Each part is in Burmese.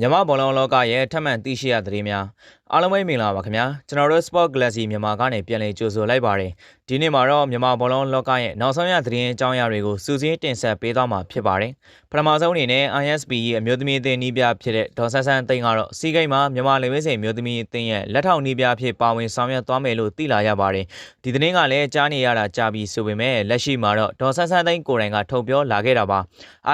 မြန်မာဘောလုံးလောကရဲ့ထပ်မံသိရှိရသတင်းများအားလုံးပဲမင်္ဂလာပါခင်ဗျာကျွန်တော်တို့ Sport Galaxy မြန်မာကနေပြန်လည်ကြိုဆိုလိုက်ပါတယ်ဒီနေ့မှာတော့မြန်မာဘောလုံးလောကရဲ့နောက်ဆုံးရသတင်းအကြောင်းအရာတွေကိုစူးစီးတင်ဆက်ပေးသွားမှာဖြစ်ပါတယ်ပထမဆုံးအနေနဲ့ ISP ရဲ့အမျိုးသမီးအသင်းနီးပြဖြစ်တဲ့ဒေါ်ဆန်းဆန်းသိန်းကတော့စီးကိန်းမှာမြန်မာလေဝင်းစိန်အမျိုးသမီးအသင်းရဲ့လက်ထောက်နီးပြဖြစ်ပါဝင်ဆောင်ရွက်သွားမယ်လို့သိလာရပါတယ်ဒီသတင်းကလည်းကြားနေရတာကြားပြီးဆိုပေမဲ့လက်ရှိမှာတော့ဒေါ်ဆန်းဆန်းသိန်းကိုယ်တိုင်ကထုတ်ပြောလာခဲ့တာပါ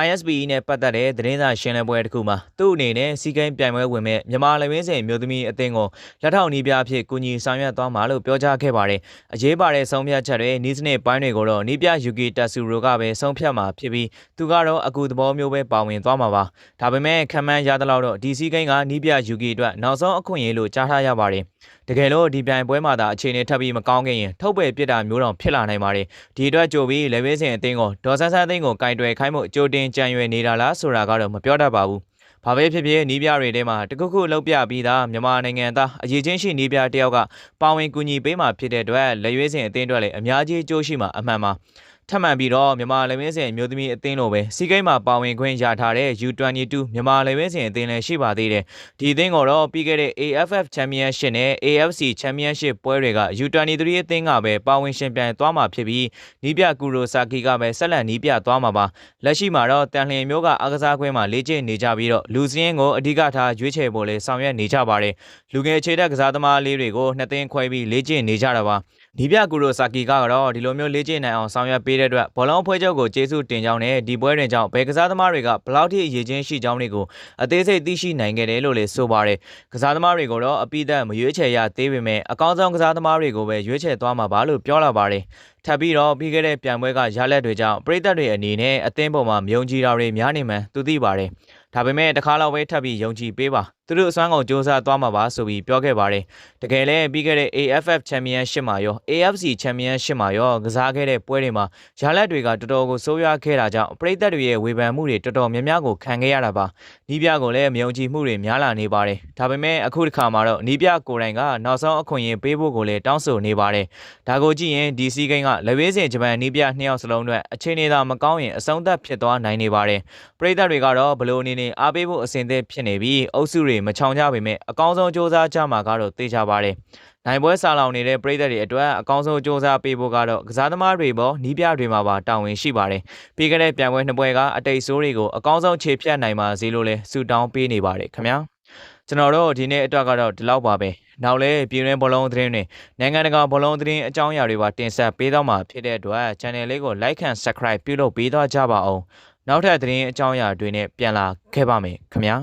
ISP နဲ့ပတ်သက်တဲ့သတင်းစာရှင်းလင်းပွဲတစ်ခုမှာသူ့အနေနဲ့စီးကိန်းပြိုင်ပွဲဝင်မဲ့မြန်မာလေဝင်းစိန်အမျိုးသမီးအသင်းကိုလက်ထောက်နီးပြဖြစ်ကူညီဆောင်ရွက်သွားမှာလို့ပြောကြားခဲ့ပါတယ်အရေးပါတဲ့ဆုံးဖြတ်ချက်တွေနီးစနစ်ပိုင်းတွေကိုတော့နီးပြယူကီတက်ဆူရိုကပဲဆုံးဖြတ်မှာဖြစ်ပြီးသူကတော့အကူသဘောမျိုးပဲပါဝင်သွားမှာပါဒါပေမဲ့ခံမှန်းရသလောက်တော့ဒီစီးကိန်းကနီးပြယူကီအတွက်နောက်ဆုံးအခွင့်အရေးလို့ကြားထားရပါတယ်တကယ်လို့ဒီပြိုင်ပွဲမှာသာအခြေအနေထပ်ပြီးမကောင်းခဲ့ရင်ထုတ်ပယ်ပြစ်တာမျိုးတောင်ဖြစ်လာနိုင်ပါတယ်ဒီအတွက်ကြိုပြီးလေဝင်းစင်အသင်းကိုဒေါ်ဆန်းဆန်းအသင်းကိုကင်တွယ်ခိုင်းမှုကြိုတင်ကြံရွယ်နေတာလားဆိုတာကတော့မပြောတတ်ပါဘူး ဘာပဲဖြစ်ဖြစ်နီးပြတွေထဲမှာတခုခုလောက်ပြပြီးသားမြန်မာနိုင်ငံသားအရေးချင်းရှိနီးပြတယောက်ကပါဝင်ကူညီပေးမှဖြစ်တဲ့အတွက်လက်ရွေးစင်အသင်းအတွက်လည်းအများကြီးအကျိုးရှိမှာအမှန်ပါ ထပ်မံပြီးတော့မြန်မာလေဝင်းစင်မျိုးသမီးအသင်းလိုပဲစီကိန်းမှာပါဝင်ခွင့်ရထားတဲ့ U22 မြန်မာလေဝင်းစင်အသင်းလည်းရှိပါသေးတယ်ဒီအသင်းကတော့ပြီးခဲ့တဲ့ AFF Championship နဲ့ AFC Championship ပွဲတွေက U23 အသင်းကပဲပါဝင်ရှင်ပြိုင်သွားမှာဖြစ်ပြီးနီးပြကူရိုဆာကီကပဲဆက်လက်နီးပြသွားမှာပါလက်ရှိမှာတော့တန်လျင်မျိုးကအားကစားကွင်းမှာလေ့ကျင့်နေကြပြီးတော့လူစင်းကိုအဓိကထားရွေးချယ်ဖို့လဲဆောင်ရွက်နေကြပါတယ်လူငယ်အခြေတက်ကစားသမားလေးတွေကိုနှစ်သိန်းခွဲပြီးလေ့ကျင့်နေကြတာပါ နီးပြကူရိုဆာကီကတော့ဒီလိုမျိုးလေ့ကျင့်နိုင်အောင်ဆောင်ရွက်ပေးတဲ့အတွက်ဘောလုံးအဖွဲ့ချုပ်ကိုကျေးဇူးတင်ကြောင်းနဲ့ဒီပွဲတွင်ကြောင့်ဘယ်ကစားသမားတွေကဘလောက်ထိအရေးချင်းရှိကြောင်းတွေကိုအသေးစိတ်သိရှိနိုင်ခဲ့တယ်လို့လည်းဆိုပါတယ်ကစားသမားတွေကိုတော့အပိသက်မရွေးချယ်ရသေးပေမဲ့အကောင်းဆုံးကစားသမားတွေကိုပဲရွေးချယ်သွားမှာပါလို့ပြောလာပါတယ် ထပ်ပြီးတော့ပြီးခဲ့တဲ့ပြိုင်ပွဲကရလက်တွေကြောင့်ပြည်သက်တွေအနေနဲ့အသင်းပေါ်မှာမယုံကြည်တာတွေများနေမှန်းသူသိပါတယ်ဒါပေမဲ့တစ်ခါတော့ပဲထပ်ပြီးယုံကြည်ပေးပါသူတို့အစွမ်းကုန်စ조사သွားမှာပါဆိုပြီးပြောခဲ့ပါတယ်တကယ်လည်းပြီးခဲ့တဲ့ AFF Championship မှာရော AFC Championship မှာရောကစားခဲ့တဲ့ပွဲတွေမှာရလက်တွေကတော်တော်ကိုဆိုးရွားခဲ့တာကြောင့်ပြည်သက်တွေရဲ့ဝေဖန်မှုတွေတော်တော်များများကိုခံခဲ့ရတာပါနီးပြကိုလည်းမယုံကြည်မှုတွေများလာနေပါတယ်ဒါပေမဲ့အခုတစ်ခါမှာတော့နီးပြကိုယ်တိုင်ကနောက်ဆုံးအခွင့်အရေးပေးဖို့ကိုလည်းတောင်းဆိုနေပါတယ်ဒါကိုကြည့်ရင်ဒီစီကိန်းကလက်ဝဲစင်ဂျပန်နီးပြနှစ်ယောက်စလုံးအတွက်အခြေအနေသာမကောင်းရင်အဆုံးသတ်ဖြစ်သွားနိုင်နေပါတယ်ပြည်သက်တွေကတော့ဘလို့အနေနဲ့အားပေးဖို့အဆင်သင့်ဖြစ်နေပြီးအုပ်စုတွေမချောင်ကြပေမဲ့အကောင်းဆုံးစ조사ကြမှာကတော့သိကြပါတယ်နိုင်ပွဲစာလောင်နေတဲ့ပြည်သက်တွေအတွက်အကောင်းဆုံးစ조사ပေးဖို့ကတော့ကစားသမားတွေပေါ်နီးပြတွေမှာပါတာဝန်ရှိပါတယ်ပြီးခဲ့တဲ့ပြိုင်ပွဲနှစ်ပွဲကအတိတ်ဆိုးတွေကိုအကောင်းဆုံးခြေဖြတ်နိုင်ပါစေလို့လဲဆုတောင်းပေးနေပါတယ်ခင်ဗျာကျွန်တော်တို့ဒီနေ့အတွက်ကတော့ဒီလောက်ပါပဲ နောက်လဲပြည်တွင်းဘောလုံးသတင်းတွေနိုင်ငံတကာဘောလုံးသတင်းအကြောင်းအရာတွေပါတင်ဆက်ပေးတော့မှာဖြစ်တဲ့အတွက် channel လေးကို like and subscribe ပြုလုပ်ပေးတော့ကြပါအောင်နောက်ထပ်သတင်းအကြောင်းအရာတွေနဲ့ပြန်လာခဲ့ပါမယ်ခင်ဗျာ